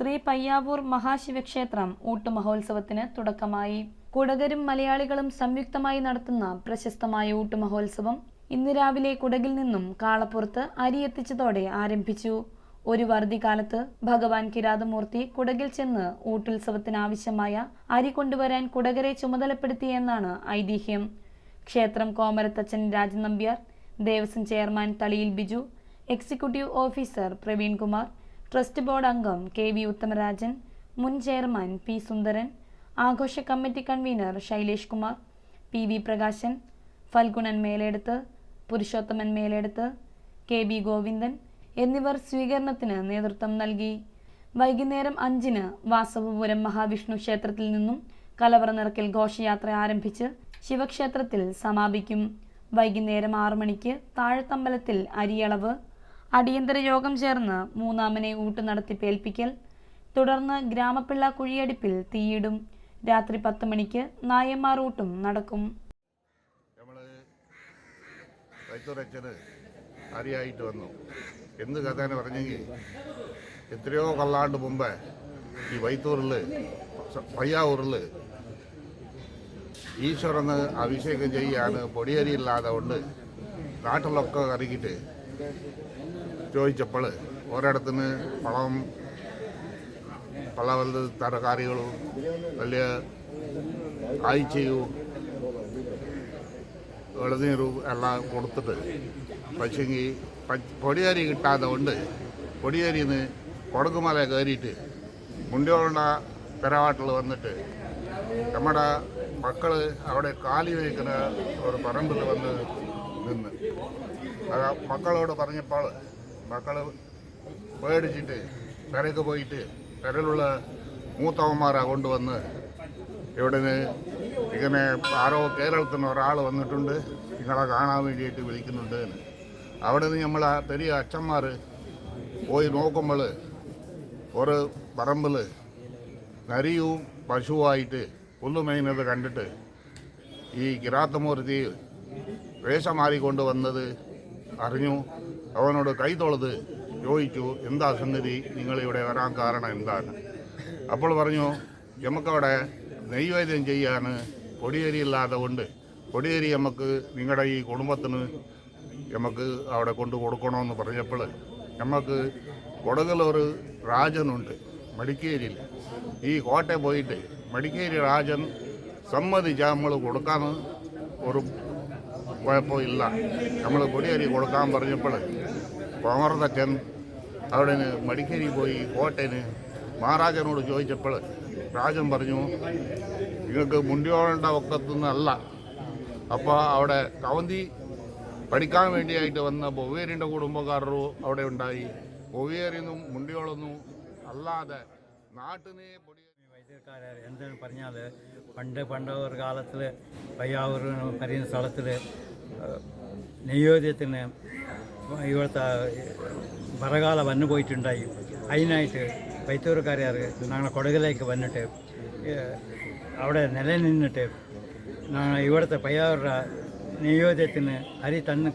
ശ്രീ പയ്യാവൂർ മഹാശിവക്ഷേത്രം ഊട്ടുമഹോത്സവത്തിന് തുടക്കമായി. കുടകരും മലയാളികളും സംയുക്തമായി നടത്തുന്ന പ്രശസ്തമായ ഊട്ടുമഹോത്സവം ഇന്ന് രാവിലെ കുടകിൽ നിന്നും കാളപ്പുറത്ത് അരി എത്തിച്ചതോടെ ആരംഭിച്ചു. ഒരു വറുതികാലത്ത് ഭഗവാൻ കിരാതമൂർത്തി കുടകിൽ ചെന്ന് ഊട്ടുത്സവത്തിനാവശ്യമായ അരി കൊണ്ടുവരാൻ കുടകരെ ചുമതലപ്പെടുത്തിയെന്നാണ് ഐതിഹ്യം. ക്ഷേത്രം കോമരത്തച്ഛൻ Rajan Nambiar Devaswom chairman Taliyil Biju executive officer Praveen Kumar trust board അംഗം കെ വി ഉത്തമരാജൻ മുൻ ചെയർമാൻ പി സുന്ദരൻ ആഘോഷ committee convener Shailesh Kumar P V Prakashan Phalgunan Meleduth Purushothaman Meleduth K B Govindan എന്നിവർ സ്വീകരണത്തിന് നേതൃത്വം നൽകി. വൈകുന്നേരം അഞ്ചിന് വാസവപുരം മഹാവിഷ്ണു ക്ഷേത്രത്തിൽ നിന്നും കലവറ നിറക്കൽ ഘോഷയാത്ര ആരംഭിച്ച് ശിവക്ഷേത്രത്തിൽ സമാപിക്കും. വൈകുന്നേരം ആറു മണിക്ക് താഴത്തമ്പലത്തിൽ അരിയളവ് അടിയന്തര യോഗം ചേർന്ന് മൂന്നാമനെ ഊട്ട് നടത്തി പേൽപ്പിക്കൽ. തുടർന്ന് ഗ്രാമപ്പിള്ള കുഴിയടിപ്പിൽ തീയിടും. രാത്രി പത്ത് മണിക്ക് നായന്മാർ ഊട്ടും നടക്കും. അരിയായിട്ട് വന്നു. എന്ത് കഥ പറഞ്ഞെങ്കിൽ എത്രയോ കൊള്ളാണ്ട് മുമ്പേ ഈ വൈത്തൂറിൽ പയ്യാവൂറിൽ ഈശ്വരന് അഭിഷേകം ചെയ്യാണ് പൊടിയരി ഇല്ലാതെ കൊണ്ട് നാട്ടിലൊക്കെ ഇറങ്ങിയിട്ട് ചോദിച്ചപ്പോൾ ഒരിടത്തുനിന്ന് പഴം പല പല തരകാരികളും വലിയ കാഴ്ചയും ഇളനീരും എല്ലാം കൊടുത്തിട്ട് പക്ഷേങ്കിൽ പൊടിയരി കിട്ടാതെ കൊണ്ട് പൊടിയരിയിൽ നിന്ന് കൊടകുമല കയറിയിട്ട് മുണ്ടിയോളുടെ പെരവാട്ടിൽ വന്നിട്ട് നമ്മുടെ മക്കൾ അവിടെ കാലി വയ്ക്കുന്ന ഒരു പറമ്പിൽ വന്ന് നിന്ന്. മക്കളോട് പറഞ്ഞപ്പോൾ മക്കൾ പേടിച്ചിട്ട് പെരയ്ക്ക് പോയിട്ട് പെരയിലുള്ള മൂത്തവന്മാരാ കൊണ്ടുവന്ന് ഇവിടുന്ന് ഇങ്ങനെ ആരോ കേരളത്തിൽ നിന്ന് ഒരാൾ വന്നിട്ടുണ്ട്. നിങ്ങളെ കാണാൻ വേണ്ടിയിട്ട് വിളിക്കുന്നുണ്ട് അവിടെ നിന്ന് നമ്മൾ ആ പെരിയ അച്ഛന്മാർ പോയി നോക്കുമ്പോൾ ഒരു പറമ്പിൽ നരിയും പശുവായിട്ട് പുല്ലുമേയുന്നത് കണ്ടിട്ട് ഈ കിരാത്തമൂർത്തി വേഷം മാറിക്കൊണ്ട് വന്നത് അറിഞ്ഞു. അവനോട് കൈ തൊഴുത് ചോദിച്ചു എന്താ സംഗതി? നിങ്ങളിവിടെ വരാൻ കാരണം എന്താണ്? അപ്പോൾ പറഞ്ഞു നമുക്കവിടെ നെയ്വേദ്യം ചെയ്യാൻ പൊടിയരി ഇല്ലാതെ കൊണ്ട് പൊടിയരി നമുക്ക് നിങ്ങളുടെ ഈ കുടുംബത്തിന് നമുക്ക് അവിടെ കൊണ്ടു കൊടുക്കണമെന്ന് പറഞ്ഞപ്പോൾ നമുക്ക് കൊടകലൊരു രാജനുണ്ട് മടിക്കേരിയിൽ ഈ കോട്ടയം പോയിട്ട് മടിക്കേരി രാജൻ സമ്മതിച്ച നമ്മൾ കൊടുക്കാൻ ഒരു കുഴപ്പമില്ല. നമ്മൾ കൊടിയേരി കൊടുക്കാൻ പറഞ്ഞപ്പോൾ കോമർത്തച്ഛൻ അവിടെ മടിക്കേരി പോയി കോട്ടയന് മഹാരാജനോട് ചോദിച്ചപ്പോൾ രാജൻ പറഞ്ഞു നിങ്ങൾക്ക് മുണ്ടിയോളുടെ ഒക്കത്തുനിന്നല്ല അപ്പോൾ അവിടെ കവന്തി പഠിക്കാൻ വേണ്ടിയായിട്ട് വന്ന ബൊവേരിന്റെ കുടുംബക്കാരോ അവിടെ ഉണ്ടായി. ബൊവേരിന്നും മുണ്ടിയോളൊന്നും അല്ലാതെ നാട്ടിനെ പൊടി എന്തെന്ന് പറഞ്ഞാൽ പണ്ട് പണ്ടവർ കാലത്തിൽ പയ്യാവൂർ പറയുന്ന സ്ഥലത്തിൽ നെയ്യോദ്യത്തിന് ഇവിടുത്തെ വറകാല വന്നു പോയിട്ടുണ്ടായി. അതിനായിട്ട് വൈത്തൂർക്കാരർ ഞങ്ങളെ കൊടകിലേക്ക് വന്നിട്ട് അവിടെ നിലനിന്നിട്ട് ഞങ്ങൾ ഇവിടുത്തെ പയ്യാവരുടെ നെയ്യോദ്യത്തിന് അരി തന്ന്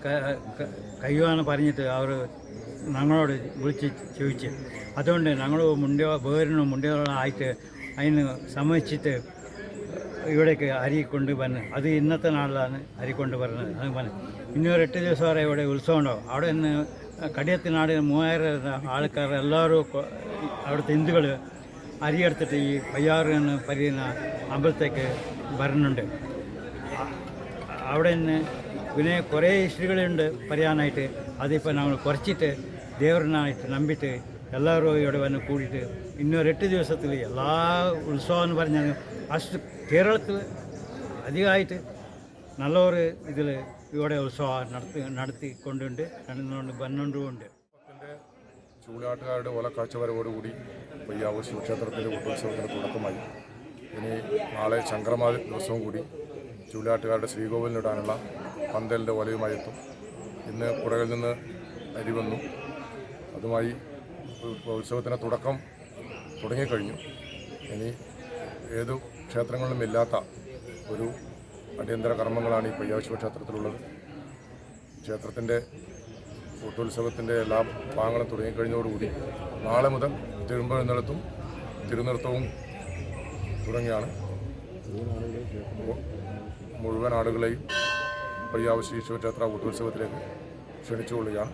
കഴിയുവാന്ന് പറഞ്ഞിട്ട് അവർ ഞങ്ങളോട് വിളിച്ച് ചോദിച്ചു. അതുകൊണ്ട് ഞങ്ങളും മുണ്ടോ വേറിനും മുണ്ടോ ആയിട്ട് അതിന് സമ്മതിച്ചിട്ട് ഇവിടേക്ക് അരി കൊണ്ടുവരുന്നത് അത് ഇന്നത്തെ നാളിലാണ് അരി കൊണ്ടുവരുന്നത് അത് പറഞ്ഞു ഇനി ഒരു എട്ട് ദിവസം വരെ ഇവിടെ ഉത്സവം ഉണ്ടാവും അവിടെ നിന്ന് കടിയത്തിനാട് മൂവായിരം ആൾക്കാർ എല്ലാവരും അവിടുത്തെ ഹിന്ദുക്കൾ അരി എടുത്തിട്ട് ഈ പയ്യാറ് എന്ന് പരിയുന്ന അമ്പലത്തേക്ക് വരുന്നുണ്ട്. അവിടെ നിന്ന് പിന്നെ കുറേ ഹിസ്റ്ററികളുണ്ട് പറയാനായിട്ട്. അതിപ്പോൾ നമ്മൾ കുറച്ചിട്ട് ദേവരനായിട്ട് നമ്പിട്ട് എല്ലാവരും ഇവിടെ വന്ന് കൂടിയിട്ട് ഇന്നൊരു എട്ട് ദിവസത്തിൽ എല്ലാ ഉത്സവം എന്ന് പറഞ്ഞാൽ അಷ್ಟು കേരളത്തിൽ അധികമായിട്ട് നല്ലൊരു ഇതിൽ ഇവിടെ ഉത്സവം നടത്തി നടത്തിക്കൊണ്ടുണ്ട് നടന്നുകൊണ്ട് വന്നുകൊണ്ടുമുണ്ട് ചൂലാട്ടുകാരുടെ ഓലക്കാഴ്ചവരവോടുകൂടി പയ്യാവൂർ ശിവക്ഷേത്രത്തിന്റെ ഉത്സവത്തിന് തുടക്കമായി. ഇനി നാളെ സംക്രമ ദിവസവും കൂടി ചൂലാട്ടുകാരുടെ ശ്രീകോവിലിനിടാനുള്ള പന്തലിന്റെ വലയുമായി എത്തും. ഇന്ന് പുറകിൽ നിന്ന് അരി വന്നു. അതുമായി ഉത്സവത്തിന്റെ തുടക്കം തുടങ്ങിക്കഴിഞ്ഞു. ഇനി ഏതു ക്ഷേത്രങ്ങളിലും ഇല്ലാത്ത ഒരു അടിയന്തര കർമ്മങ്ങളാണ് ഈ പയ്യാവൂർ ക്ഷേത്രത്തിലുള്ളത്. ക്ഷേത്രത്തിന്റെ കൂട്ടോത്സവത്തിന്റെ എല്ലാ ഭാഗങ്ങളും തുടങ്ങിക്കഴിഞ്ഞതോടുകൂടി നാളെ മുതൽ തിരുമ്പഴുന്നിടത്തും തിരുനൃത്തവും തുടങ്ങിയാണ്. മുഴുവൻ ആളുകളെയും പയ്യാവ് ക്ഷേത്ര ശിവക്ഷേത്ര ഊട്ടുത്സവത്തിലേക്ക് ക്ഷണിച്ചുകൊള്ളുകയാണ്.